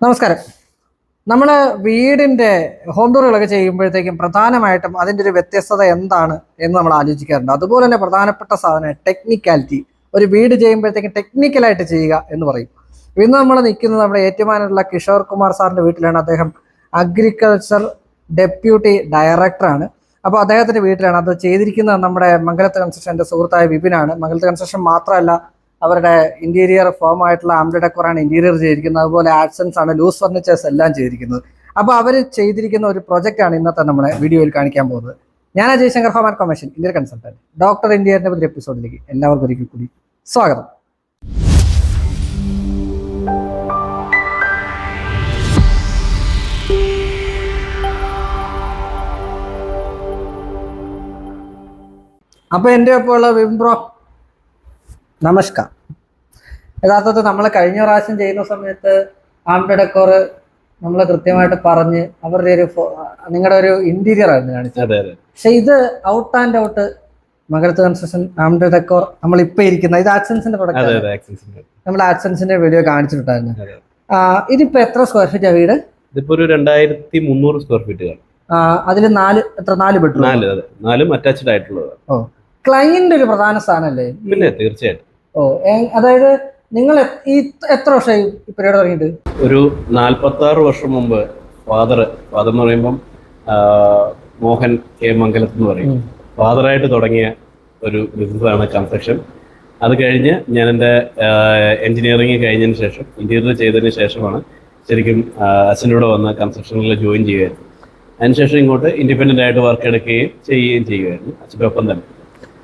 നമസ്കാരം. നമ്മൾ വീടിന്റെ ഹോം ടൂറുകളൊക്കെ ചെയ്യുമ്പോഴത്തേക്കും പ്രധാനമായിട്ടും അതിന്റെ ഒരു വ്യത്യസ്തത എന്താണ് എന്ന് നമ്മൾ ആലോചിക്കാറുണ്ട്. അതുപോലെ തന്നെ പ്രധാനപ്പെട്ട സാധനം ടെക്നിക്കാലിറ്റി ഒരു വീട് ചെയ്യുമ്പോഴത്തേക്കും ടെക്നിക്കലായിട്ട് ചെയ്യുക എന്ന് പറയും. ഇന്ന് നമ്മൾ നിൽക്കുന്നത് നമ്മുടെ ഏറ്റുമാനുള്ള കിഷോർ കുമാർ സാറിന്റെ വീട്ടിലാണ്. അദ്ദേഹം അഗ്രികൾച്ചർ ഡെപ്യൂട്ടി ഡയറക്ടറാണ് അപ്പോൾ അദ്ദേഹത്തിന്റെ വീട്ടിലാണ്. അത് ചെയ്തിരിക്കുന്നത് നമ്മുടെ മംഗലത്ത് കൺസ്ട്രക്ഷന്റെ സുഹൃത്തായ വിപിനാണ് മംഗലത്ത് കൺസ്ട്രക്ഷൻ മാത്രമല്ല അവരുടെ ഇന്റീരിയർ ഫോം ആയിട്ടുള്ള ആംബ്രി ഡെക്കോറാണ് ഇന്റീരിയർ ചെയ്തിരിക്കുന്നത്. അതുപോലെ ആഡ്സൻസ് ആണ് ലൂസ് ഫർണിച്ചേഴ്സ് എല്ലാം ചെയ്തിരിക്കുന്നത്. അപ്പോൾ അവർ ചെയ്തിരിക്കുന്ന ഒരു പ്രൊജക്റ്റാണ് ഇന്നത്തെ നമ്മുടെ വീഡിയോയിൽ കാണിക്കാൻ പോകുന്നത്. ഞാൻ അജയ് ശങ്കർ ഫോം ആൻഡ് കൊമേഷൻ ഇന്ത്യൻ കൺസൾട്ടന്റ് ഡോക്ടർ ഇന്ത്യയുടെ പുതിയ എപ്പിസോഡിലേക്ക് എല്ലാവർക്കും ഒരിക്കൽ കൂടി സ്വാഗതം. അപ്പൊ എന്റെ ഒപ്പം ഉള്ള വിംബ്രോ നമസ്കാരം യഥാർത്ഥത്തിൽ നമ്മൾ കഴിഞ്ഞ പ്രാവശ്യം ചെയ്യുന്ന സമയത്ത് ആംഡ് ഡെക്കോർ നമ്മൾ കൃത്യമായിട്ട് പറഞ്ഞ് അവരുടെ ഒരു നിങ്ങളുടെ ഒരു ഇന്റീരിയർ ആയിരുന്നു കാണിച്ചത്. പക്ഷെ ഇത് out and out മകരത്ത് construction and decor നമ്മൾ ഇപ്പൊ ഇരിക്കുന്ന ഇത് ആക്സൻസിന്റെ പ്രൊഡക്റ്റ് നമ്മൾ ആക്സൻസിന്റെ വീഡിയോ കാണിച്ചിട്ടുണ്ടായിരുന്നു. ഇതിപ്പോ എത്ര സ്ക്വയർ ഫീറ്റ് വീട്? ഇതിപ്പോ ഒരു രണ്ടായിരത്തി മുന്നൂറ് സ്ക്വയർ ഫീറ്റ് അതിൽ അതിൽ നാല് എത്ര നാല് ബെഡ്റൂം നാല് നാലും അറ്റാച്ച്ഡ് ആയിട്ടുള്ളത് ക്ലൈന്റ് ഒരു പ്രധാന സ്ഥാനമല്ലേ അല്ലേ പിന്നെ തീർച്ചയായിട്ടും. ഓ അതായത് നിങ്ങൾ ഈ എത്ര വർഷമായി ഈ പരിപാടി തുടങ്ങിയിട്ട്? ഒരു നാൽപ്പത്തി ആറ് വർഷം മുമ്പ് ഫാദർ ഫാദർ എന്ന് പറയുമ്പം മോഹൻ കെ മംഗലത്ത് എന്ന് പറയും. ഫാദറായിട്ട് തുടങ്ങിയ ഒരു ബിസിനസ്സാണ് കൺസ്ട്രക്ഷൻ അത് കഴിഞ്ഞ് ഞാൻ എന്റെ എൻജിനീയറിങ് കഴിഞ്ഞതിന് ശേഷം ഇന്റീരിയർ ചെയ്തതിന് ശേഷമാണ് ശരിക്കും അച്ഛനോട് വന്ന് കൺസ്ട്രക്ഷനിൽ ജോയിൻ ചെയ്യുമായിരുന്നു അതിനുശേഷം ഇങ്ങോട്ട് ഇൻഡിപെൻഡന്റ് ആയിട്ട് വർക്ക് എടുക്കുകയും ചെയ്യുകയും ചെയ്യുമായിരുന്നു അച്ഛന്റെ ഒപ്പം തന്നെ.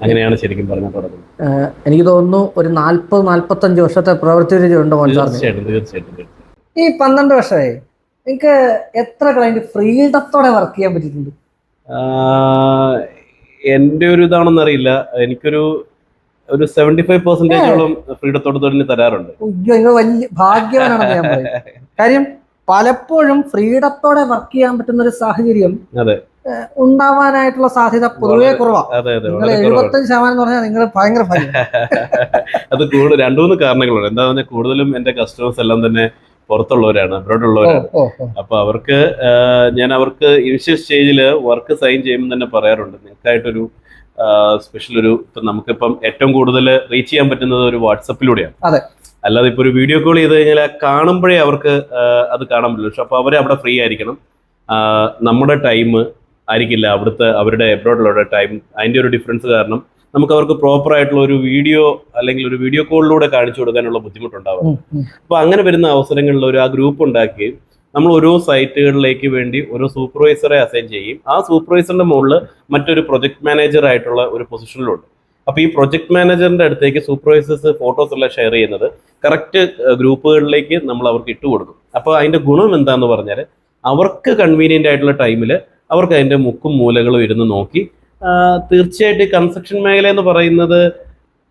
അങ്ങനെയാണ് ശരിക്കും പറഞ്ഞ തുടങ്ങുന്നത് എനിക്ക് തോന്നുന്നു ഒരു നാല്പത് നാല്പത്തഞ്ച് വർഷത്തെ പ്രവൃത്തി പരിചയമുണ്ട് തീർച്ചയായിട്ടും തീർച്ചയായിട്ടും ഈ പന്ത്രണ്ട് വർഷമായി നിങ്ങൾക്ക് എത്ര ക്ലൈന്റ് ഫ്രീഡത്തോടെ വർക്ക് ചെയ്യാൻ പറ്റിയിട്ടുണ്ട്? എന്റെ ഒരു ഇതാണെന്ന് അറിയില്ല. എനിക്കൊരു ഒരു സെവന്റി ഫൈവ് പെർസെന്റേജോളം ഫ്രീഡത്തോട് തൊഴിൽ തരാറുണ്ട്. നിങ്ങൾ വലിയ ഭാഗ്യവാനാണ് ഞാൻ കാര്യം പലപ്പോഴും ഫ്രീഡത്തോടെ വർക്ക് ചെയ്യാൻ പറ്റുന്ന ഒരു സാഹചര്യം അതെ. ഉണ്ടാവാനായിട്ടുള്ള സാധ്യത പൊതുവേ കുറവാണ് അതെ അതെ നിങ്ങൾ എഴുപത്തഞ്ച് ശതമാനം എന്ന് പറഞ്ഞാൽ നിങ്ങൾ ഭയങ്കര അത് കൂടുതൽ രണ്ടു മൂന്ന് കാരണങ്ങളുണ്ട്. എന്താ പറഞ്ഞാൽ കൂടുതലും എന്റെ കസ്റ്റമേഴ്സ് എല്ലാം തന്നെ പുറത്തുള്ളവരാണ് അബ്രോഡ് ഉള്ളവരാണ് ഓ ഓ. അപ്പൊ അവർക്ക് ഞാൻ അവർക്ക് ഇനിഷ്യൽ സ്റ്റേജിൽ വർക്ക് സൈൻ ചെയ്യുമ്പോൾ തന്നെ പറയാറുണ്ട്. നിങ്ങൾക്കായിട്ടൊരു സ്പെഷ്യൽ ഒരു ഇപ്പം നമുക്കിപ്പം ഏറ്റവും കൂടുതൽ റീച്ച് ചെയ്യാൻ പറ്റുന്നത് ഒരു വാട്സപ്പിലൂടെയാണ്. അതെ. അല്ലാതെ ഇപ്പൊ ഒരു വീഡിയോ കോൾ ചെയ്ത് കഴിഞ്ഞാൽ കാണുമ്പോഴേ അവർക്ക് അത് കാണാൻ പറ്റില്ല പക്ഷെ അപ്പൊ അവരെ അവിടെ ഫ്രീ ആയിരിക്കണം. നമ്മുടെ ടൈം ആയിരിക്കില്ല. അവിടുത്തെ അവരുടെ എബ്രോഡിലുള്ള ടൈം അതിന്റെ ഒരു ഡിഫറൻസ് കാരണം നമുക്ക് അവർക്ക് പ്രോപ്പർ ആയിട്ടുള്ള ഒരു വീഡിയോ അല്ലെങ്കിൽ ഒരു വീഡിയോ കോളിലൂടെ കാണിച്ചു കൊടുക്കാനുള്ള ബുദ്ധിമുട്ടുണ്ടാവും. ഉം, ഉം. അപ്പൊ അങ്ങനെ വരുന്ന അവസരങ്ങളിൽ ഒരു ആ ഗ്രൂപ്പ് ഉണ്ടാക്കി നമ്മൾ ഓരോ സൈറ്റുകളിലേക്ക് വേണ്ടി ഓരോ സൂപ്പർവൈസറെ അസൈൻ ചെയ്യും. ആ സൂപ്പർവൈസറിന്റെ മുകളിൽ മറ്റൊരു പ്രൊജക്ട് മാനേജർ ആയിട്ടുള്ള ഒരു പൊസിഷനിലുണ്ട് അപ്പൊ ഈ പ്രൊജക്ട് മാനേജറിന്റെ അടുത്തേക്ക് സൂപ്പർവൈസേഴ്സ് ഫോട്ടോസ് എല്ലാം ഷെയർ ചെയ്യുന്നത് കറക്റ്റ് ഗ്രൂപ്പുകളിലേക്ക് നമ്മൾ അവർക്ക് ഇട്ട് കൊടുക്കും അപ്പൊ അതിന്റെ ഗുണം എന്താന്ന് പറഞ്ഞാൽ അവർക്ക് കൺവീനിയന്റ് ആയിട്ടുള്ള ടൈമിൽ അവർക്ക് അതിന്റെ മുക്കും മൂലകളും ഇരുന്ന് നോക്കി. തീർച്ചയായിട്ടും കൺസ്ട്രക്ഷൻ മേഖല എന്ന് പറയുന്നത്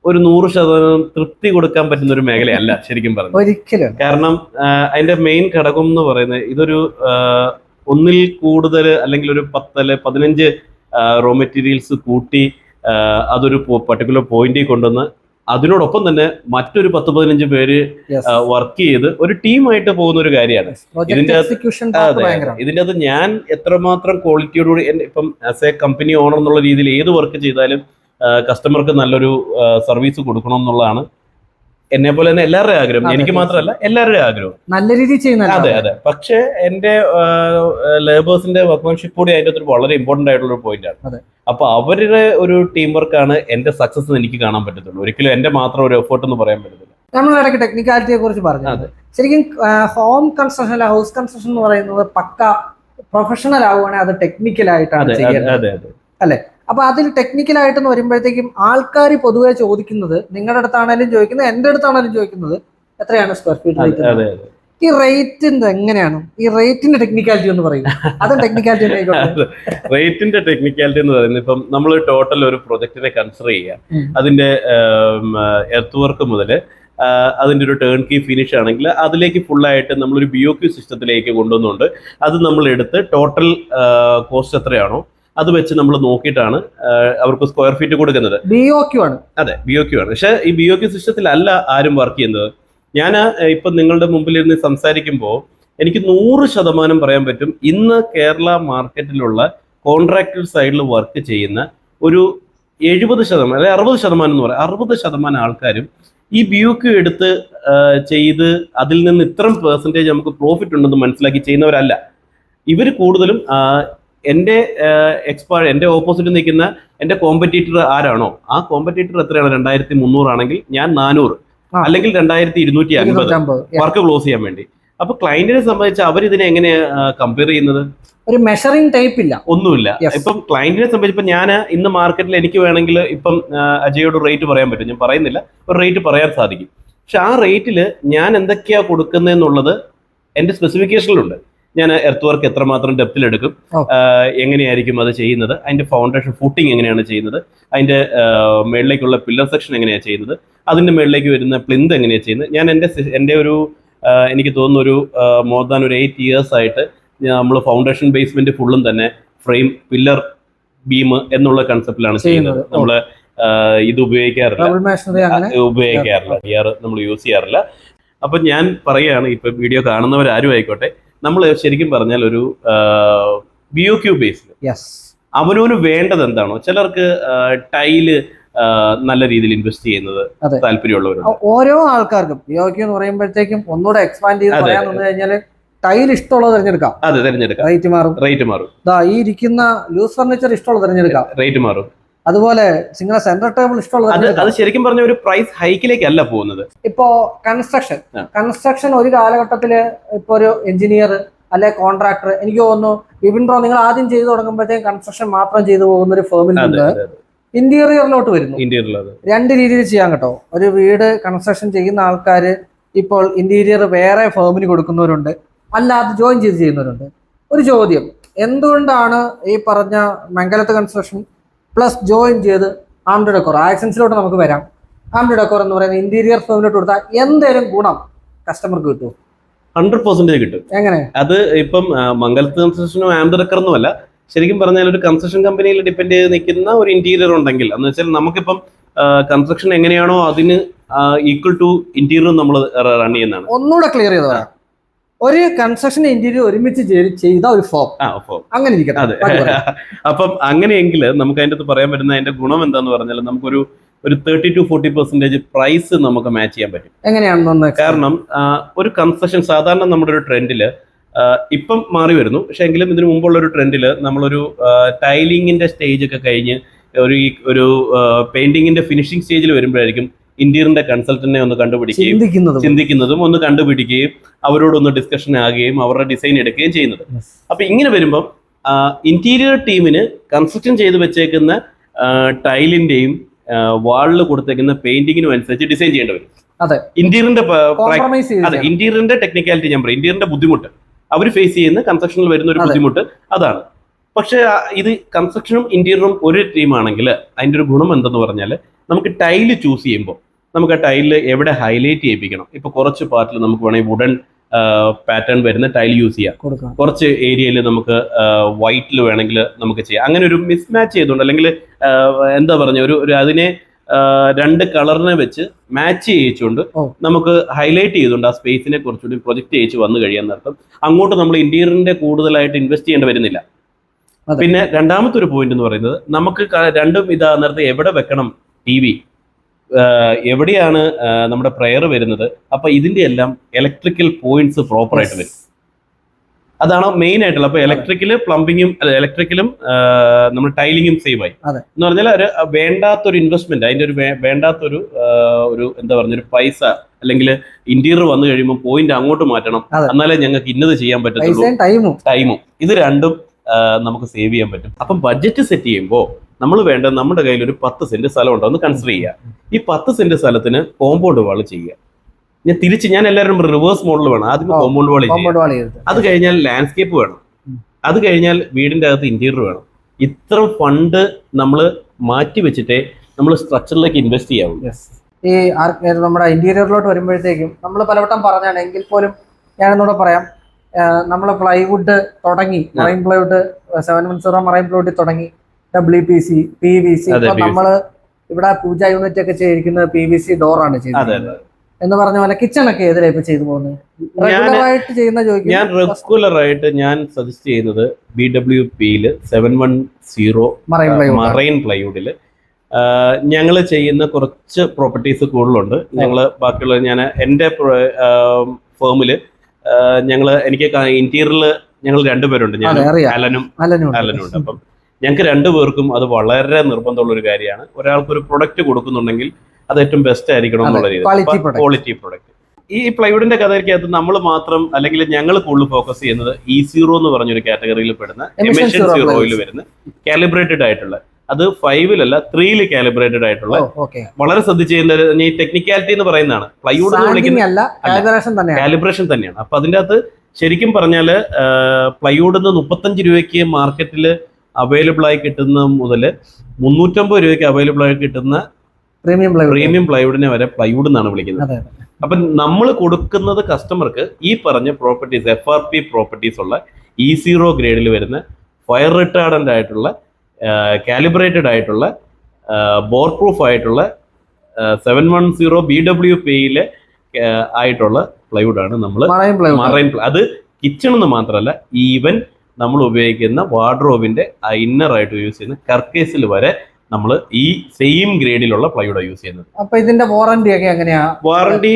ഒരു നൂറ് ശതമാനം തൃപ്തി കൊടുക്കാൻ പറ്റുന്ന ഒരു മേഖലയല്ല ശരിക്കും പറഞ്ഞു ഒരിക്കലും. കാരണം അതിന്റെ മെയിൻ ഘടകം എന്ന് പറയുന്നത് ഇതൊരു ഒന്നിൽ കൂടുതൽ അല്ലെങ്കിൽ ഒരു പത്ത് അല്ലെ പതിനഞ്ച് റോ മെറ്റീരിയൽസ് കൂട്ടി അതൊരു പർട്ടിക്കുലർ പോയിന്റിൽ കൊണ്ടുവന്ന് അതിനോടൊപ്പം തന്നെ മറ്റൊരു പത്ത് പതിനഞ്ച് പേര് വർക്ക് ചെയ്ത് ഒരു ടീമായിട്ട് പോകുന്ന ഒരു കാര്യമാണ്. ഇതിന്റെ ഇതിന്റെ അത്. ഞാൻ എത്രമാത്രം ക്വാളിറ്റിയോടുകൂടി എന്റെ ഇപ്പം ആസ് എ കമ്പനി ഓണർ എന്നുള്ള രീതിയിൽ ഏത് വർക്ക് ചെയ്താലും കസ്റ്റമർക്ക് നല്ലൊരു സർവീസ് കൊടുക്കണം എന്നുള്ളതാണ് എന്നെ പോലെ തന്നെ എല്ലാവരുടെയും ആഗ്രഹം. എനിക്ക് മാത്രമല്ല എല്ലാവരുടെയും ആഗ്രഹം. നല്ല രീതിയിൽ ചെയ്യുന്ന അതെ അതെ. പക്ഷേ എന്റെ ലേബേഴ്സിന്റെ വർക്ക്മാൻഷിപ്പ് കൂടി അതിന്റെ ഒരു വളരെ ഇമ്പോർട്ടന്റ് ആയിട്ടുള്ള ഒരു പോയിന്റ് ആണ്. അപ്പൊ അവരുടെ ഒരു ടീം വർക്ക് ആണ് എന്റെ സക്സസ് എനിക്ക് കാണാൻ പറ്റത്തുള്ളൂ. ഒരിക്കലും എന്റെ മാത്രം ഒരു എഫേർട്ട് എന്ന് പറയാൻ പറ്റത്തില്ല. നമ്മൾ ഇടയ്ക്ക് ടെക്നിക്കാലിറ്റിയെ കുറിച്ച് പറഞ്ഞു. ശരിക്കും ഹോം കൺസ്ട്രക്ഷൻ അല്ല ഹൗസ് കൺസ്ട്രക്ഷൻ എന്ന് പറയുന്നത് പക്ക പ്രൊഫഷണൽ ആവുകയാണെങ്കിൽ അത് ടെക്നിക്കൽ ആയിട്ടാണ് അതെ അതെ ചെയ്യുന്നത് അതെ അതെ അപ്പൊ അതിൽ ടെക്നിക്കൽ ആയിട്ടെന്ന് വരുമ്പോഴത്തേക്കും ആൾക്കാർ പൊതുവെ ചോദിക്കുന്നത് നിങ്ങളുടെ അടുത്താണേലും ചോദിക്കുന്നത് എന്റെ അടുത്താണേലും ചോദിക്കുന്നത് എത്രയാണ് സ്ക്വയർ ഫീറ്റ് റേറ്റ് ഈ റേറ്റിന്റെ എങ്ങനെയാണ്? ഈ റേറ്റിന്റെ ടെക്നിക്കാലിറ്റി എന്ന് പറയുന്നത്. അത് ടെക്നിക്കാലിറ്റി റേറ്റിന്റെ ടെക്നിക്കാലിറ്റി എന്ന് പറയുന്നത് ഇപ്പം നമ്മൾ ടോട്ടൽ ഒരു പ്രൊജക്ടിനെ കൺസിഡർ ചെയ്യുക. അതിന്റെ എർത്ത് വർക്ക് മുതൽ അതിന്റെ ഒരു ടേൺ കീ ഫിനിഷ് ആണെങ്കിൽ അതിലേക്ക് ഫുള്ളായിട്ട് നമ്മളൊരു ബി ഒ ക്യു സിസ്റ്റത്തിലേക്ക് കൊണ്ടുവന്നുകൊണ്ട് അത് നമ്മൾ എടുത്ത് ടോട്ടൽ കോസ്റ്റ് എത്രയാണോ അത് വെച്ച് നമ്മൾ നോക്കിയിട്ടാണ് അവർക്ക് സ്ക്വയർ ഫീറ്റ് കൊടുക്കുന്നത്. ബി ഒ ക്യു ആണ്. അതെ ബി ഒ ക്യു ആണ്. പക്ഷെ ഈ ബി ഒ ക്യു സിസ്റ്റത്തിലല്ല ആരും വർക്ക് ചെയ്യുന്നത്. ഞാൻ ഇപ്പം നിങ്ങളുടെ മുമ്പിൽ ഇരുന്ന് സംസാരിക്കുമ്പോൾ എനിക്ക് നൂറ് ശതമാനം പറയാൻ പറ്റും. ഇന്ന് കേരള മാർക്കറ്റിലുള്ള കോൺട്രാക്ടർ സൈഡിൽ വർക്ക് ചെയ്യുന്ന ഒരു എഴുപത് ശതമാനം അല്ലെ അറുപത് ശതമാനം എന്ന് പറയാം. അറുപത് ശതമാനം ആൾക്കാരും ഈ ബ്യൂക്ക് എടുത്ത് ചെയ്ത് അതിൽ നിന്ന് ഇത്രയും പെർസെന്റേജ് നമുക്ക് പ്രോഫിറ്റ് ഉണ്ടെന്ന് മനസ്സിലാക്കി ചെയ്യുന്നവരല്ല. ഇവർ കൂടുതലും എന്റെ എക്സ്പാ എന്റെ ഓപ്പോസിറ്റ് നിൽക്കുന്ന എന്റെ കോമ്പറ്റീറ്റർ ആരാണോ? ആ കോമ്പറ്റീറ്റർ എത്രയാണ്? രണ്ടായിരത്തി മുന്നൂറാണെങ്കിൽ ഞാൻ നാനൂറ്. അല്ലെങ്കിൽ രണ്ടായിരത്തി ഇരുന്നൂറ്റി അൻപത്. വർക്ക് ക്ലോസ് ചെയ്യാൻ വേണ്ടി. അപ്പൊ ക്ലയന്റിനെ സംബന്ധിച്ച് അവർ ഇതിനെ എങ്ങനെ കമ്പയർ ചെയ്യുന്നത്? ഒരു മെഷറിംഗ് ടൈപ്പ് ഇല്ല. ഒന്നുമില്ല. ഇപ്പം ക്ലയന്റിനെ സംബന്ധിച്ച് ഇപ്പം ഞാൻ ഇന്ന് മാർക്കറ്റിൽ എനിക്ക് വേണമെങ്കിൽ ഇപ്പം അജയോട് റേറ്റ് പറയാൻ പറ്റും. ഞാൻ പറയുന്നില്ല. ഒരു റേറ്റ് പറയാൻ സാധിക്കും. പക്ഷെ ആ റേറ്റിൽ ഞാൻ എന്തൊക്കെയാ കൊടുക്കുന്നതെന്നുള്ളത് എന്റെ സ്പെസിഫിക്കേഷനിലുണ്ട് ഞാൻ എർത്ത് വർക്ക് എത്രമാത്രം ഡെപ്തിൽ എടുക്കും. എങ്ങനെയായിരിക്കും അത് ചെയ്യുന്നത്? അതിന്റെ ഫൗണ്ടേഷൻ ഫുട്ടിങ് എങ്ങനെയാണ് ചെയ്യുന്നത്? അതിന്റെ മേളിലേക്കുള്ള പില്ലർ സെക്ഷൻ എങ്ങനെയാണ് ചെയ്യുന്നത്? അതിന്റെ മേളിലേക്ക് വരുന്ന പ്ലിന്ത് എങ്ങനെയാണ് ചെയ്യുന്നത്? ഞാൻ എന്റെ എന്റെ എന്റെ ഒരു എനിക്ക് തോന്നുന്ന ഒരു മോർ ദാൻ ഒരു എയ്റ്റ് ഇയേഴ്സ് ആയിട്ട് നമ്മൾ ഫൗണ്ടേഷൻ ബേസ്മെന്റ് ഫുള്ളും തന്നെ ഫ്രെയിം പില്ലർ ബീം എന്നുള്ള കൺസെപ്റ്റിലാണ് ചെയ്യുന്നത്. നമ്മൾ നമ്മൾ ഇത് ഉപയോഗിക്കാറില്ല. ഉപയോഗിക്കാറില്ല. നമ്മൾ യൂസ് ചെയ്യാറില്ല. അപ്പൊ ഞാൻ പറയുകയാണ് ഇപ്പൊ വീഡിയോ കാണുന്നവരാരും ആയിക്കോട്ടെ നമ്മൾ ശരിക്കും പറഞ്ഞാൽ ഒരു ബി ഒ ക്യൂ ബേസിൽ അവനവന് വേണ്ടത് എന്താണോ? ചിലർക്ക് ടൈൽ നല്ല രീതിയിൽ ഇൻവെസ്റ്റ് ചെയ്യുന്നത്. താല്പര്യമുള്ളവരുണ്ട്. ഓരോ ആൾക്കാർക്കും യോഗി എന്ന് പറയുമ്പോഴത്തേക്കും ഒന്നുകൂടെ എക്സ്പാൻഡ് ചെയ്ത്. പറയാൻ വന്നു കഴിഞ്ഞാൽ ടൈൽ ഇഷ്ടമുള്ളത് തിരഞ്ഞെടുക്കാം. അതെ തിരഞ്ഞെടുക്കാം. റേറ്റ് മാറും. റേറ്റ് മാറും. ഈ ഇരിക്കുന്ന ലൂസ് ഫർണിച്ചർ ഇഷ്ടമുള്ളത് തിരഞ്ഞെടുക്കാം. റേറ്റ് മാറും. അതുപോലെ നിങ്ങളെ സെന്റർ ടേബിൾ ഇഷ്ടമുള്ളത് അത് ശരിക്കും പറഞ്ഞ ഒരു പ്രൈസ് ഹൈക്കിലേക്കല്ല പോകുന്നത്. ഇപ്പോ കൺസ്ട്രക്ഷൻ കൺസ്ട്രക്ഷൻ ഒരു കാലഘട്ടത്തിൽ ഇപ്പൊ ഒരു എഞ്ചിനീയർ അല്ലെ കോൺട്രാക്ടർ എനിക്ക് തോന്നുന്നു വിപിൻ ബ്രോ നിങ്ങൾ ആദ്യം ചെയ്തു തുടങ്ങുമ്പോഴത്തേക്കും കൺസ്ട്രക്ഷൻ മാത്രം ചെയ്തു പോകുന്ന ഒരു ഫേമിൽ നിന്ന് ഇന്റീരിയറിലോട്ട് വരുന്നു. രണ്ട് രീതിയിൽ ചെയ്യാൻ കേട്ടോ. ഒരു വീട് കൺസ്ട്രക്ഷൻ ചെയ്യുന്ന ആൾക്കാർ ഇപ്പോൾ ഇന്റീരിയർ വേറെ ഫേമിന് കൊടുക്കുന്നവരുണ്ട്. അല്ലാതെ ജോയിൻ ചെയ്ത് ചെയ്യുന്നവരുണ്ട്. ഒരു ചോദ്യം. എന്തുകൊണ്ടാണ് ഈ പറഞ്ഞ മംഗലത്ത് കൺസ്ട്രക്ഷൻ പ്ലസ് ജോയിൻ ചെയ്ത് ആംഡ് ഡെക്കോർ ആക്സൻസിലോട്ട് നമുക്ക് വരാം. ആംഡ് ഡെക്കോർ എന്ന് പറയുന്ന ഇന്റീരിയർ ഫേമിലോട്ട് കൊടുത്താൽ എന്തേലും ഗുണം കസ്റ്റമർക്ക് കിട്ടും ഹൺഡ്രഡ് പെർസെന്റേജ് കിട്ടും. എങ്ങനെ? അത് ഇപ്പം മംഗലത്ത് കൺസ്ട്രക്ഷനും അല്ല. ശരിക്കും പറഞ്ഞാൽ ഒരു കൺസ്ട്രക്ഷൻ കമ്പനിയിൽ ഡിപെൻഡ് ചെയ്ത് നിൽക്കുന്ന ഒരു ഇന്റീരിയർ ഉണ്ടെങ്കിൽ എന്ന് വെച്ചാൽ നമുക്കിപ്പം കൺസ്ട്രക്ഷൻ എങ്ങനെയാണോ അതിന് ഈക്വൽ ടു ഇന്റീരിയർ നമ്മൾ റൺ ചെയ്യുന്നതാണ്. ഒന്നുകൂടെ ക്ലിയർ ചെയ്ത് പറയാം. ഒരു കൺസ്ട്രക്ഷൻ ഇന്റീരിയർ ഒരുമിച്ച് ചെയ്ത് ഒരു ഫോം അങ്ങനെ ഇരിക്കട്ടെ. അതെ. അപ്പം അങ്ങനെയെങ്കിൽ നമുക്ക് അതിന്റെ അകത്ത് പറയാൻ പറ്റുന്ന അതിന്റെ ഗുണം എന്താന്ന് പറഞ്ഞാൽ നമുക്കൊരു ഒരു thirty to forty percentage price നമുക്ക് മാച്ച് ചെയ്യാൻ പറ്റും. എങ്ങനെയാണെന്ന് കാരണം ഒരു കൺസ്ട്രക്ഷൻ സാധാരണ നമ്മുടെ ഒരു ട്രെൻഡിൽ ഇപ്പം മാറി വരുന്നു. പക്ഷെ എങ്കിലും ഇതിനു മുമ്പുള്ള ഒരു ട്രെൻഡിൽ നമ്മളൊരു ടൈലിങ്ങിന്റെ സ്റ്റേജ് ഒക്കെ കഴിഞ്ഞ് ഒരു ഒരു പെയിന്റിങ്ങിന്റെ ഫിനിഷിംഗ് സ്റ്റേജിൽ വരുമ്പോഴായിരിക്കും ഇന്റീരിയറിന്റെ കൺസൾട്ടന്റിനെ ഒന്ന് കണ്ടുപിടിക്കുകയും ചിന്തിക്കുന്നതും. ഒന്ന് കണ്ടുപിടിക്കുകയും അവരോടൊന്ന് ഡിസ്കഷൻ ആകുകയും അവരുടെ ഡിസൈൻ എടുക്കുകയും ചെയ്യുന്നത്. അപ്പൊ ഇങ്ങനെ വരുമ്പം ഇന്റീരിയർ ടീമിന് കൺസ്ട്രക്ഷൻ ചെയ്ത് വെച്ചേക്കുന്ന ടൈലിന്റെയും വാളിൽ കൊടുത്തേക്കുന്ന പെയിന്റിങ്ങിനും അനുസരിച്ച് ഡിസൈൻ ചെയ്യേണ്ടി വരും. അതെ. ഇന്റീരിയറിന്റെ അതെ. ഇന്റീരിയറിന്റെ ടെക്നിക്കാലിറ്റി ഞാൻ പറയും. ഇന്റീരിയറിന്റെ ബുദ്ധിമുട്ട്. അവർ ഫേസ് ചെയ്യുന്ന കൺസ്ട്രക്ഷനിൽ വരുന്ന ഒരു ബുദ്ധിമുട്ട് അതാണ്. പക്ഷെ ഇത് കൺസ്ട്രക്ഷനും ഇന്റീരിയറും ഒരു ടീമാണെങ്കിൽ അതിന്റെ ഒരു ഗുണം എന്തെന്ന് പറഞ്ഞാൽ നമുക്ക് ടൈൽ ചൂസ് ചെയ്യുമ്പോൾ നമുക്ക് ആ ടൈലിൽ എവിടെ ഹൈലൈറ്റ് ചെയ്യിപ്പിക്കണം? ഇപ്പൊ കുറച്ച് പാർട്ടിൽ നമുക്ക് വേണമെങ്കിൽ വുഡൻ പാറ്റേൺ വരുന്ന ടൈൽ യൂസ് ചെയ്യാം. കുറച്ച് ഏരിയയിൽ നമുക്ക് വൈറ്റിൽ വേണമെങ്കിൽ നമുക്ക് ചെയ്യാം. അങ്ങനെ ഒരു മിസ്മാച്ച് ചെയ്തുകൊണ്ട് അല്ലെങ്കിൽ എന്താ പറഞ്ഞ ഒരു ഒരു അതിനെ രണ്ട് കളറിനെ വെച്ച് മാച്ച് ചെയ്യിച്ചുകൊണ്ട് നമുക്ക് ഹൈലൈറ്റ് ചെയ്തുകൊണ്ട് ആ സ്പേസിനെ കുറച്ചുകൂടി പ്രൊജക്ട് ചെയ്യിച്ച് വന്നു കഴിയാൻ നടത്തും അങ്ങോട്ട് നമ്മൾ ഇന്റീരിയറിന്റെ കൂടുതലായിട്ട് ഇൻവെസ്റ്റ് ചെയ്യേണ്ടി വരുന്നില്ല. പിന്നെ രണ്ടാമത്തെ ഒരു പോയിന്റ് എന്ന് പറയുന്നത് നമുക്ക് രണ്ടും ഇതാ നേരത്തെ എവിടെ വെക്കണം? ടി വി എവിടെയാണ് നമ്മുടെ പ്രയർ വരുന്നത്? അപ്പൊ ഇതിന്റെ എല്ലാം ഇലക്ട്രിക്കൽ പോയിന്റ്സ് പ്രോപ്പർ ആയിട്ട് വരും. അതാണ് മെയിൻ ആയിട്ടുള്ള. അപ്പൊ ഇലക്ട്രിക്കൽ പ്ലംബിങ്ങും ഇലക്ട്രിക്കലും നമ്മൾ ടൈലിങ്ങും സേവ് ആയി. എന്ന് പറഞ്ഞാൽ ഒരു വേണ്ടാത്തൊരു ഇൻവെസ്റ്റ്മെന്റ് അതിന്റെ ഒരു വേണ്ടാത്തൊരു ഒരു എന്താ പറഞ്ഞ ഒരു പൈസ അല്ലെങ്കിൽ ഇന്റീരിയർ വന്നു കഴിയുമ്പോൾ പോയിന്റ് അങ്ങോട്ട് മാറ്റണം. എന്നാലേ ഞങ്ങൾക്ക് ഇന്നത് ചെയ്യാൻ പറ്റത്തുള്ളൂ. ടൈമും ഇത് രണ്ടും നമുക്ക് സേവ് ചെയ്യാൻ പറ്റും. അപ്പം ബഡ്ജറ്റ് സെറ്റ് ചെയ്യുമ്പോൾ നമ്മൾ വേണ്ട നമ്മുടെ കയ്യിൽ ഒരു പത്ത് സെന്റ് സ്ഥലം ഉണ്ടോ എന്ന് കൺസിഡർ ചെയ്യുക. ഈ പത്ത് സെന്റ് സ്ഥലത്തിന് കോമ്പൗണ്ട് വാൾ ചെയ്യുക. ഞാൻ തിരിച്ച് ഞാൻ എല്ലാവരും റിവേഴ്സ് മോഡൽ വേണം. ആദ്യം കോമ്പൗണ്ട് വാൾ ചെയ്യുക. അത് കഴിഞ്ഞാൽ ലാൻഡ്സ്കേപ്പ് വേണം. അത് കഴിഞ്ഞാൽ വീടിന്റെ അകത്ത് ഇന്റീരിയർ വേണം. ഇത്ര ഫണ്ട് നമ്മൾ മാറ്റി വെച്ചിട്ടേ നമ്മൾ സ്ട്രക്ചറിലേക്ക് ഇൻവെസ്റ്റ് ചെയ്യാവുള്ളൂ. ഈ നമ്മുടെ ഇന്റീരിയറിലോട്ട് വരുമ്പോഴത്തേക്കും നമ്മൾ പലവട്ടം പറഞ്ഞാണ്. എങ്കിൽ പോലും ഞാനെന്നൂടെ പറയാം. നമ്മൾ പ്ലൈവുഡ് തുടങ്ങി marine plywood seven one zero marine plywood തുടങ്ങി W P C P V C ഇപ്പൊ നമ്മൾ ഇവിടെ പൂജ യൂണിറ്റ് ഒക്കെ ചെയ്തിരിക്കുന്നത് പി വി സി ഡോറാണ് ചെയ്തത് എന്ന് പറഞ്ഞ പോലെ കിച്ചൺ ഒക്കെ ഏതിലാ ഇപ്പൊ ചെയ്തു പോകുന്നത് ചെയ്യുന്ന ചോദിക്കും ഞാൻ റെഗുലർ ആയിട്ട് ഞാൻ സജസ്റ്റ് ചെയ്യുന്നത് ബി ഡബ്ല്യു പിയിൽ seven one zero marine plywood marine പ്ലൈവുഡിൽ ഞങ്ങൾ ചെയ്യുന്ന കുറച്ച് പ്രോപ്പർട്ടീസ് കൂടുതലുണ്ട്. ഞങ്ങൾ ബാക്കിയുള്ള ഞാൻ എന്റെ ഫേമിൽ ഞങ്ങൾ എനിക്ക് ഇന്റീരിയറിൽ ഞങ്ങൾ രണ്ടുപേരുണ്ട് ഞാൻ അലനും അലനും ഉണ്ട്. അപ്പം ഞങ്ങൾക്ക് രണ്ടുപേർക്കും അത് വളരെ നിർബന്ധമുള്ള ഒരു കാര്യമാണ്. ഒരാൾക്ക് ഒരു പ്രൊഡക്റ്റ് കൊടുക്കുന്നുണ്ടെങ്കിൽ അത് ഏറ്റവും ബെസ്റ്റ് ആയിരിക്കണം എന്നുള്ള രീതി ക്വാളിറ്റി പ്രൊഡക്റ്റ് ഈ പ്ലൈവുഡിന്റെ കഥയ്ക്കകത്ത് നമ്മൾ മാത്രം അല്ലെങ്കിൽ ഞങ്ങൾ കൂടുതൽ ഫോക്കസ് ചെയ്യുന്നത് ഇ സീറോ എന്ന് പറഞ്ഞൊരു കാറ്റഗറിയിൽ പെടുന്ന എമിഷൻ സീറോയിൽ വരുന്ന കാലിബ്രേറ്റഡ് ആയിട്ടുള്ള അത് ഫൈവിലല്ല ത്രീയിൽ കാലിബ്രേറ്റഡ് ആയിട്ടുള്ള. വളരെ ശ്രദ്ധിച്ച് ചെയ്യുന്ന ഈ ടെക്നിക്കാലിറ്റി എന്ന് പറയുന്നതാണ്. പ്ലൈവുഡ് കാലിബ്രേഷൻ തന്നെയാണ്. അപ്പൊ അതിന്റെ അകത്ത് ശരിക്കും പറഞ്ഞാൽ പ്ലൈവുഡ് നിന്ന് മുപ്പത്തഞ്ച് രൂപയ്ക്ക് മാർക്കറ്റിൽ അവൈലബിൾ ആയി കിട്ടുന്ന മുതൽ മുന്നൂറ്റമ്പത് രൂപയ്ക്ക് അവൈലബിൾ ആയി കിട്ടുന്ന പ്രീമിയം പ്രീമിയം പ്ലൈവുഡിനെ വരെ പ്ലൈവുഡ് എന്നാണ് വിളിക്കുന്നത്. അപ്പൊ നമ്മൾ കൊടുക്കുന്നത് കസ്റ്റമർക്ക് ഈ പറഞ്ഞ properties F R P properties ഉള്ള ഇ സീറോ ഗ്രേഡിൽ വരുന്ന ഫയർ റിട്ടാർഡന്റ് ആയിട്ടുള്ള കാലിബ്രേറ്റഡ് ആയിട്ടുള്ള ബോർ പ്രൂഫ് ആയിട്ടുള്ള seven one zero B W പിയിലെ ആയിട്ടുള്ള പ്ലൈവുഡ് ആണ് നമ്മൾ മറൈൻ പ്ലൈ അത് കിച്ചൺ എന്ന് മാത്രമല്ല ഈവൻ നമ്മൾ ഉപയോഗിക്കുന്ന വാർഡ്രോബിന്റെ ഇന്നർ ആയിട്ട് യൂസ് ചെയ്യുന്ന കർക്കേസിൽ വരെ നമ്മൾ ഈ സെയിം ഗ്രേഡിലുള്ള പ്ലൈവുഡ് യൂസ് ചെയ്യുന്നത്. അപ്പൊ ഇതിന്റെ വാറന്റി ഒക്കെ എങ്ങനെയാ? വാറണ്ടി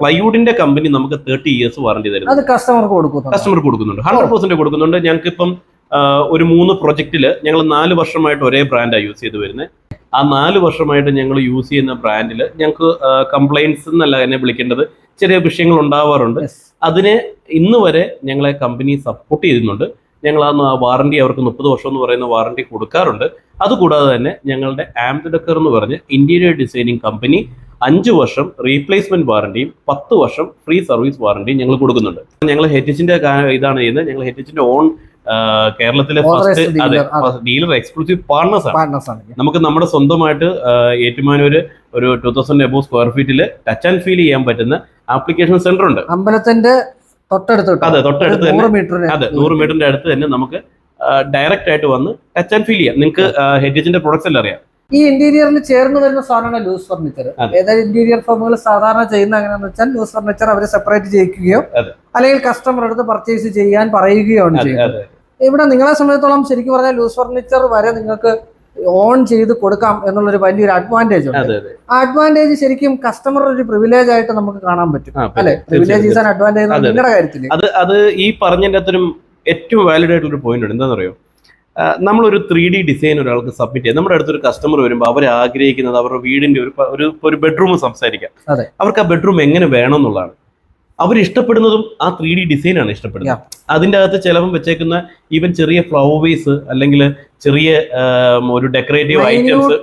പ്ലൈവുഡിന്റെ കമ്പനി നമുക്ക് തേർട്ടി ഇയേഴ്സ് വാറണ്ടി തരുന്നു അത് കസ്റ്റമർക്ക് കൊടുക്കുന്നു കസ്റ്റമർക്ക് കൊടുക്കുന്നുണ്ട്. ഹൺഡ്രഡ് പെർസെന്റ് കൊടുക്കുന്നുണ്ട്. ഞങ്ങൾക്ക് ഇപ്പം ഒരു മൂന്ന് പ്രൊജക്റ്റിൽ ഞങ്ങൾ നാല് വർഷമായിട്ട് ഒരേ ബ്രാൻഡാണ് യൂസ് ചെയ്ത് വരുന്നത് ആ നാല് വർഷമായിട്ട് ഞങ്ങൾ യൂസ് ചെയ്യുന്ന ബ്രാൻഡിൽ ഞങ്ങൾക്ക് കംപ്ലൈൻസ് എന്നല്ല എന്നെ വിളിക്കേണ്ടത് ചെറിയ വിഷയങ്ങൾ ഉണ്ടാവാറുണ്ട്. അതിനെ ഇന്ന് വരെ ഞങ്ങളെ കമ്പനി സപ്പോർട്ട് ചെയ്യുന്നുണ്ട് ഞങ്ങൾ ആ വാറണ്ടി അവർക്ക് മുപ്പത് വർഷം എന്ന് പറയുന്ന വാറണ്ടി കൊടുക്കാറുണ്ട്. അതുകൂടാതെ തന്നെ ഞങ്ങളുടെ ആംബുഡക്കർ എന്ന് പറഞ്ഞ് ഇന്റീരിയർ ഡിസൈനിങ് കമ്പനി അഞ്ച് വർഷം റീപ്ലേസ്മെന്റ് വാറണ്ടിയും പത്ത് വർഷം ഫ്രീ സർവീസ് വാറണ്ടിയും ഞങ്ങൾ കൊടുക്കുന്നുണ്ട്. ഞങ്ങൾ ഹെറ്റിച്ചിന്റെ ഇതാണ് ചെയ്യുന്നത്. ഞങ്ങൾ ഹെറ്റിച്ചിന്റെ ഓൺ കേരളത്തിലെ ഫസ്റ്റ് അതെ ഡീലർ എക്സ്ക്ലൂസീവ് പാർട്ണേഴ്സ് ആണ്. പാർട്ട്നേഴ്സ് ആണ് നമുക്ക് നമ്മുടെ സ്വന്തമായിട്ട് ഏറ്റുമാനൂര് ഒരു ടൂ തൗസൻഡ് എബോ സ്ക്വയർ ഫീറ്റിൽ ടച്ച് ആൻഡ് ഫീൽ ചെയ്യാൻ പറ്റുന്ന ആപ്ലിക്കേഷൻ സെന്റർ ഉണ്ട്. അമ്പലത്തിന്റെ തൊട്ടടുത്ത് അതെ തൊട്ടടുത്ത് തന്നെ. അതെ നൂറ് മീറ്ററിന്റെ അടുത്ത് തന്നെ നമുക്ക് ഡയറക്റ്റ് ആയിട്ട് വന്ന് ടച്ച് ആൻഡ് ഫീൽ ചെയ്യാം. നിങ്ങൾക്ക് ഹെഡിജിന്റെ പ്രൊഡക്ട്സ് എല്ലാം അറിയാം. ഈ ഇന്റീരിയറിൽ ചേർന്ന് വരുന്ന സാധനമാണ് ലൂസ് ഫർണിച്ചർ. ഏതായാലും ഇന്റീരിയർ ഫേമുകൾ സാധാരണ ചെയ്യുന്ന എങ്ങനെയാണെന്ന് വെച്ചാൽ ലൂസ് ഫർണിച്ചർ അവർ സെപ്പറേറ്റ് ചെയ്യിക്കുകയോ അല്ലെങ്കിൽ കസ്റ്റമർ അടുത്ത് പർച്ചേസ് ചെയ്യാൻ പറയുകയോ ആണ് ചെയ്യുന്നത്. ഇവിടെ നിങ്ങളെ സംബന്ധിച്ചോളം ശരിക്കും പറഞ്ഞാൽ ലൂസ് ഫർണിച്ചർ വരെ നിങ്ങൾക്ക് ഓൺ ചെയ്ത് കൊടുക്കാം എന്നുള്ളൊരു വലിയൊരു അഡ്വാന്റേജ് ഉണ്ട്. ആ അഡ്വാന്റേജ് ശരിക്കും കസ്റ്റമർ ഒരു പ്രിവിലേജ് ആയിട്ട് നമുക്ക് കാണാൻ പറ്റും. അല്ലെ? പ്രിവിലേജ്. Is an advantage. നിങ്ങളുടെ കാര്യത്തിൽ. അത് അത് ഈ പറഞ്ഞതിന്റെ അത്രയും ഏറ്റവും വാലിഡ് ആയിട്ടുള്ള ഒരു പോയിന്റ് ഉണ്ട്. എന്താണെന്ന് അറിയോ നമ്മളൊരു ത്രീ ഡി ഡിസൈൻ ഒരാൾക്ക് സബ്മിറ്റ് ചെയ്യാം. നമ്മുടെ അടുത്തൊരു കസ്റ്റമർ വരുമ്പോൾ അവർ ആഗ്രഹിക്കുന്നത് അവരുടെ വീടിന്റെ ഒരു ഒരു ബെഡ്റൂം സംസാരിക്കാം. അവർക്ക് ആ ബെഡ്റൂം എങ്ങനെ വേണം എന്നുള്ളതാണ്. അവർ ഇഷ്ടപ്പെടുന്നതും ആ ത്രീ ഡി ഡിസൈൻ ആണ് ഇഷ്ടപ്പെടുന്നത്. അതിന്റെ അകത്ത് ചിലപ്പം വെച്ചേക്കുന്ന ഈവൻ ചെറിയ ഫ്ലവേഴ്സ് അല്ലെങ്കിൽ ചെറിയ ഒരു ഡെക്കറേറ്റീവ് ഐറ്റംസ്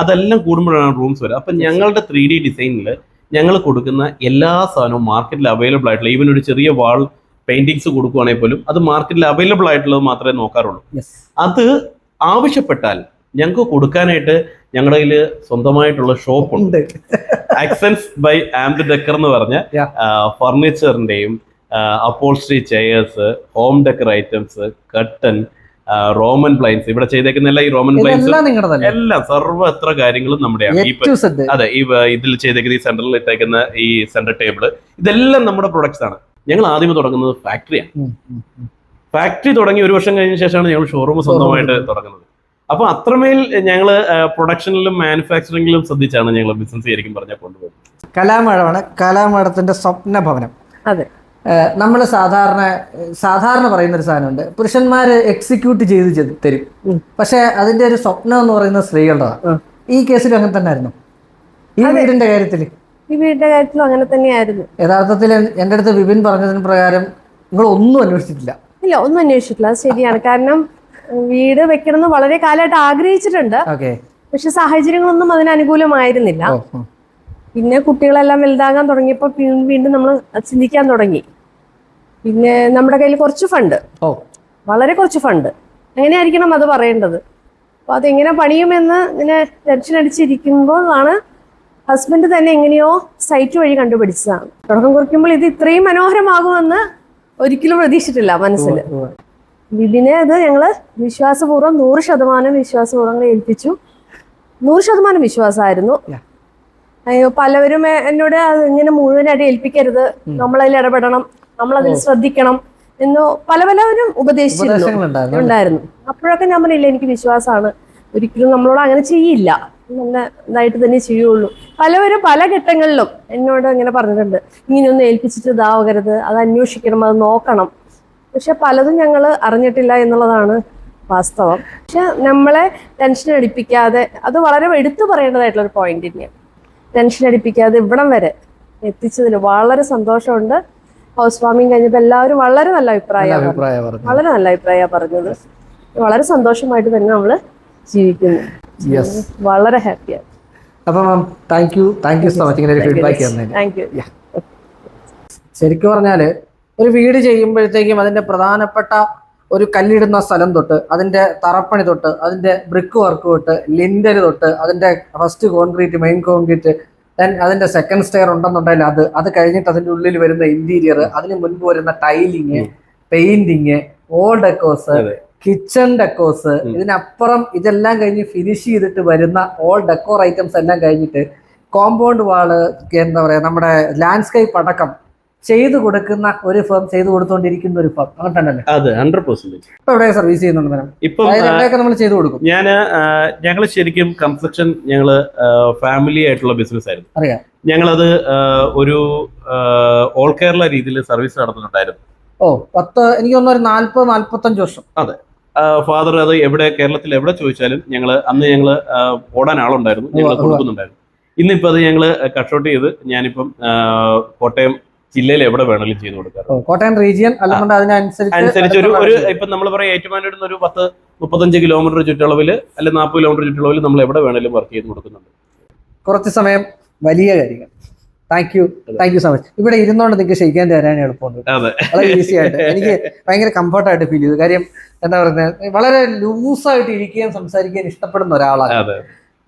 അതെല്ലാം കൂടുമ്പോഴാണ് റൂംസ് വരിക അപ്പൊ ഞങ്ങളുടെ ത്രീ ഡി ഡിസൈനിൽ ഞങ്ങൾ കൊടുക്കുന്ന എല്ലാ സാധനവും മാർക്കറ്റിൽ അവൈലബിൾ ആയിട്ടുള്ള ഈവൻ ഒരു ചെറിയ വാൾ പെയിന്റിങ്സ് കൊടുക്കുവാണെങ്കിൽ പോലും അത് മാർക്കറ്റിൽ അവൈലബിൾ ആയിട്ടുള്ളത് മാത്രമേ നോക്കാറുള്ളൂ. അത് ആവശ്യപ്പെട്ടാൽ ഞങ്ങൾക്ക് കൊടുക്കാനായിട്ട് ഞങ്ങളുടെ കയ്യിൽ സ്വന്തമായിട്ടുള്ള ഷോപ്പ് ഉണ്ട്. ആക്സൻസ് ബൈ ആംഡ് ഡെക്കർ എന്ന് പറഞ്ഞ. ഫർണിച്ചറിന്റെയും upholstery chairs home decor items curtain roman blinds ഇവിടെ ചെയ്തേക്കുന്ന എല്ലാ ഈ റോമൻ പ്ലൈൻസ് എല്ലാം സർവത്ര കാര്യങ്ങളും നമ്മുടെയാണ്. ഈ എ ടു സെഡ് അതെ ഈ ഇതിൽ ചെയ്തേക്കുന്ന ഈ സെന്ററിൽ ഇട്ടേക്കുന്ന ഈ സെന്റർ ടേബിൾ ഇതെല്ലാം നമ്മുടെ പ്രൊഡക്ട്സ് ആണ്. ഞങ്ങൾ ആദ്യമേ തുടങ്ങുന്നത് ഫാക്ടറിയാണ് ഫാക്ടറി തുടങ്ങി ഒരു വർഷം കഴിഞ്ഞ ശേഷമാണ് ഞങ്ങൾ ഷോറൂം സ്വന്തമായിട്ട് തുടങ്ങുന്നത്. അപ്പൊ അത്രമേൽ ഞങ്ങൾ പ്രൊഡക്ഷനിലും മാനുഫാക്ചറിംഗിലും ശ്രദ്ധിച്ചാണ് ഞങ്ങൾ ബിസിനസ് ശരിക്കും പറഞ്ഞാൽ കൊണ്ടുപോകുന്നത്. കലാമേളമാണ്. കലാമേളത്തിന്റെ സ്വപ്ന ഭവനം അതെ നമ്മൾ സാധാരണ സാധാരണ പറയുന്ന ഒരു സാധനമുണ്ട്. പുരുഷന്മാർ എക്സിക്യൂട്ട് ചെയ്ത് തരും. പക്ഷേ അതിന്റെ ഒരു സ്വപ്നം എന്ന് പറയുന്നത് സ്ത്രീകളുടെ. ഈ കേസിലും അങ്ങനെ തന്നെ ആയിരുന്നു ഈ വീടിന്റെ കാര്യത്തിൽ ഈ വീടിന്റെ കാര്യത്തിലും അങ്ങനെ തന്നെയായിരുന്നു. യഥാർത്ഥത്തിൽ എന്റെ അടുത്ത് വിപിൻ പറഞ്ഞതിന് പ്രകാരം നിങ്ങൾ ഒന്നും അന്വേഷിച്ചിട്ടില്ല. ഇല്ല ഒന്നും അന്വേഷിച്ചിട്ടില്ല. അത് ശരിയാണ്. കാരണം വീട് വെക്കണമെന്ന് വളരെ കാലമായിട്ട് ആഗ്രഹിച്ചിട്ടുണ്ട്. പക്ഷെ സാഹചര്യങ്ങളൊന്നും അതിന് അനുകൂലമായിരുന്നില്ല. പിന്നെ കുട്ടികളെല്ലാം വലുതാകാൻ തുടങ്ങിയപ്പോൾ വീണ്ടും നമ്മൾ ചിന്തിക്കാൻ തുടങ്ങി. പിന്നെ നമ്മുടെ കയ്യിൽ കുറച്ച് ഫണ്ട്. വളരെ കുറച്ച് ഫണ്ട്. എങ്ങനെയായിരിക്കണം അത് പറയേണ്ടത്? അപ്പോൾ അതെങ്ങനെ പണിയുമെന്ന് ഇങ്ങനെ ടെൻഷൻ അടിച്ചിരിക്കുമ്പോഴാണ് ഹസ്ബൻഡ് തന്നെ എങ്ങനെയോ സൈറ്റ് വഴി കണ്ടുപിടിച്ചതാണ്. തുടക്കം കുറിക്കുമ്പോൾ ഇത് ഇത്രയും മനോഹരമാകുമെന്ന് ഒരിക്കലും പ്രതീക്ഷിച്ചിട്ടില്ല മനസ്സിൽ. ബിബിനെ അത് ഞങ്ങൾ വിശ്വാസപൂർവം നൂറ് ശതമാനം വിശ്വാസപൂർവം ഏൽപ്പിച്ചു. നൂറ് ശതമാനം വിശ്വാസമായിരുന്നു. അയ്യോ പലവരും എന്നോട് അത് ഇങ്ങനെ മുഴുവനായിട്ട് ഏൽപ്പിക്കരുത്. നമ്മളതിൽ ഇടപെടണം. നമ്മളതിൽ ശ്രദ്ധിക്കണം എന്ന് പല പലവരും ഉപദേശിച്ചിരുന്നു. ഉണ്ടായിരുന്നു. അപ്പോഴൊക്കെ ഞാൻ പറഞ്ഞില്ല എനിക്ക് വിശ്വാസമാണ്. ഒരിക്കലും നമ്മളോട് അങ്ങനെ ചെയ്യില്ല. നല്ല ഇതായിട്ട് തന്നെ ചെയ്യുള്ളൂ. പലവരും പല ഘട്ടങ്ങളിലും എന്നോട് ഇങ്ങനെ പറഞ്ഞിട്ടുണ്ട്. ഇങ്ങനെയൊന്നും ഏൽപ്പിച്ചിട്ട് ഇതാവരുത്. അത് അന്വേഷിക്കണം അത് നോക്കണം. പക്ഷെ പലതും ഞങ്ങൾ അറിഞ്ഞിട്ടില്ല എന്നുള്ളതാണ് വാസ്തവം. പക്ഷെ നമ്മളെ ടെൻഷൻ അടിപ്പിക്കാതെ അത് വളരെ എടുത്തു പറയേണ്ടതായിട്ടുള്ള ഒരു പോയിന്റ് തന്നെയാണ് ടെൻഷൻ അടിപ്പിക്കാതെ ഇവിടം വരെ എത്തിച്ചതിൽ വളരെ സന്തോഷമുണ്ട്. ഹൗസ് വാമിങ് കഴിഞ്ഞപ്പോൾ എല്ലാവരും വളരെ നല്ല അഭിപ്രായമാണ് അഭിപ്രായം വളരെ നല്ല അഭിപ്രായമാണ് പറഞ്ഞത്. വളരെ സന്തോഷമായിട്ട് തന്നെ നമ്മൾ ജീവിക്കുന്നു. വളരെ ഹാപ്പിയാണ് അപ്പൊ ma'am thank you thank you so much ഇങ്ങനെ ഫീഡ്ബാക്ക് ശരിക്കും പറഞ്ഞാൽ ഒരു വീട് ചെയ്യുമ്പോഴത്തേക്കും അതിന്റെ പ്രധാനപ്പെട്ട ഒരു കല്ലിടുന്ന സ്ഥലം തൊട്ട് അതിന്റെ തറപ്പണി തൊട്ട് അതിന്റെ ബ്രിക്ക് വർക്ക് തൊട്ട് ലിൻഡർ തൊട്ട് അതിന്റെ first concrete main concrete then അതിന്റെ സെക്കൻഡ് സ്റ്റെയർ ഉണ്ടെന്നുണ്ടെങ്കിൽ അത് അത് കഴിഞ്ഞിട്ട് അതിന്റെ ഉള്ളിൽ വരുന്ന ഇന്റീരിയർ അതിന് മുൻപ് വരുന്ന tiling painting all decos. Kitchen decos ഇതിനപ്പുറം ഇതെല്ലാം കഴിഞ്ഞ് ഫിനിഷ് ചെയ്തിട്ട് വരുന്ന ഓൾ ഡെക്കോർ ഐറ്റംസ് എല്ലാം കഴിഞ്ഞിട്ട് കോമ്പൗണ്ട് വാൾ എന്താ പറയാ നമ്മുടെ ലാൻഡ്സ്കേപ്പ് അടക്കം ചെയ്തു കൊടുക്കുന്ന ഒരു ഫേം ചെയ്തു കൊടുത്തുകൊണ്ടിരിക്കുന്ന ഒരു ഫേം അങ്ങനെ അതെ ഹൺഡ്രഡ് പെർസെന്റേജ് ഇപ്പൊ എവിടെ സർവീസ് ചെയ്യുന്നുണ്ട് മാഡം ഇപ്പം നമ്മൾ ചെയ്തു കൊടുക്കും? ഞാൻ ഞങ്ങൾ ശരിക്കും കൺസ്ട്രക്ഷൻ ഞങ്ങൾ ഫാമിലി ആയിട്ടുള്ള ബിസിനസ് ആയിരുന്നു. അറിയാം. ഞങ്ങളത് ഒരു ഓൾ കേരള രീതിയിൽ സർവീസ് നടത്തുന്നുണ്ടായിരുന്നു. ഓ പത്ത് എനിക്ക് തോന്നുന്നു ഒരു നാല്പത് നാല്പത്തഞ്ച് വർഷം. അതെ. ഫാദർ അത് എവിടെ കേരളത്തിൽ എവിടെ ചോദിച്ചാലും ഞങ്ങൾ അന്ന് ഞങ്ങൾ ഓടാൻ ആളുണ്ടായിരുന്നു. ഞങ്ങൾ. കൊടുക്കുന്നുണ്ടായിരുന്നു. ഇന്നിപ്പോൾ അത് ഞങ്ങൾ കട്ട് ചെയ്ത് ഞാനിപ്പം കോട്ടയം ജില്ലയിൽ എവിടെ വേണമെങ്കിലും ചെയ്തു കൊടുക്കാം കോട്ടയം റീജിയൻ അതിനനുസരിച്ച് അനുസരിച്ച് ഒരു ഒരു ഇപ്പൊ നമ്മൾ പറയാം ഏറ്റുമാനൂരിൽ ഒരു പത്ത് മുപ്പത്തഞ്ച് കിലോമീറ്റർ ചുറ്റളവിൽ അല്ലെങ്കിൽ നാൽപ്പത് കിലോമീറ്റർ ചുറ്റളവിൽ നമ്മൾ എവിടെ വേണമെങ്കിലും വർക്ക് ചെയ്ത് കൊടുക്കുന്നുണ്ട്. കുറച്ച് സമയം വലിയ കാര്യങ്ങൾ. Thank you thank you so much ഇവിടെ ഇരുന്നോണ്ട് നിങ്ങൾക്ക് ക്ഷയിക്കാൻ തരാൻ എളുപ്പമുണ്ട് വളരെ ഈസി ആയിട്ട്. എനിക്ക് ഭയങ്കര കംഫർട്ടായിട്ട് ഫീൽ ചെയ്തു. കാര്യം എന്താ പറയുന്നത് വളരെ ലൂസായിട്ട് ഇരിക്കുകയും സംസാരിക്കുകയും ഇഷ്ടപ്പെടുന്ന ഒരാളാണ്.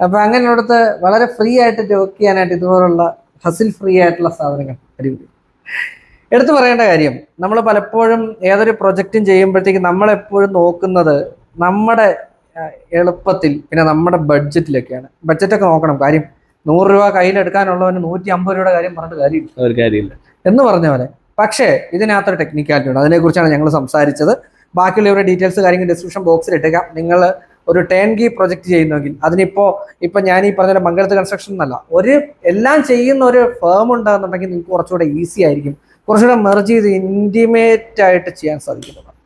അപ്പൊ അങ്ങനെ അടുത്ത് വളരെ ഫ്രീ ആയിട്ട് ജോക്ക് ചെയ്യാനായിട്ട് ഇതുപോലുള്ള ഹസിൽ ഫ്രീ ആയിട്ടുള്ള സാധനങ്ങൾ അടിപൊളി. എടുത്തു പറയേണ്ട കാര്യം നമ്മൾ പലപ്പോഴും ഏതൊരു പ്രൊജക്റ്റും ചെയ്യുമ്പോഴത്തേക്കും നമ്മളെപ്പോഴും നോക്കുന്നത് നമ്മുടെ എളുപ്പത്തിൽ പിന്നെ നമ്മുടെ ബഡ്ജറ്റിലൊക്കെയാണ്. ബഡ്ജറ്റൊക്കെ നോക്കണം. കാര്യം നൂറ് രൂപ കയ്യിലെടുക്കാനുള്ളവന് നൂറ്റി അമ്പത് രൂപയുടെ കാര്യം പറഞ്ഞിട്ട് കാര്യമില്ല. ഒരു കാര്യമില്ല. എന്ന് പറഞ്ഞ പോലെ. പക്ഷേ ഇതിനകത്തൊരു ടെക്നിക്കാലിറ്റി ഉണ്ട്. അതിനെക്കുറിച്ചാണ് ഞങ്ങൾ സംസാരിച്ചത്. ബാക്കിയുള്ളവരുടെ ഡീറ്റെയിൽസ് കാര്യങ്ങൾ ഡിസ്ക്രിപ്ഷൻ ബോക്സിൽ ഇട്ടേക്കാം. നിങ്ങൾ ഒരു ടേൺ കീ പ്രൊജക്ട് ചെയ്യുന്നെങ്കിൽ അതിനിപ്പോ ഇപ്പൊ ഞാൻ ഈ പറഞ്ഞ മംഗളത്ത് കൺസ്ട്രക്ഷൻ എന്നല്ല ഒരു എല്ലാം ചെയ്യുന്ന ഒരു ഫേം ഉണ്ടെന്നുണ്ടെങ്കിൽ നിങ്ങൾക്ക് കുറച്ചുകൂടെ ഈസി ആയിരിക്കും. കുറച്ചുകൂടെ മെർജ് ചെയ്ത് ഇന്റിമേറ്റ് ആയിട്ട് ചെയ്യാൻ സാധിക്കുന്നതാണ്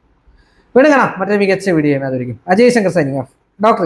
വീണ്ടും കാണാം. മറ്റൊരു മികച്ച വീഡിയോ അതായിരിക്കും Ajay Shankar signing off doctor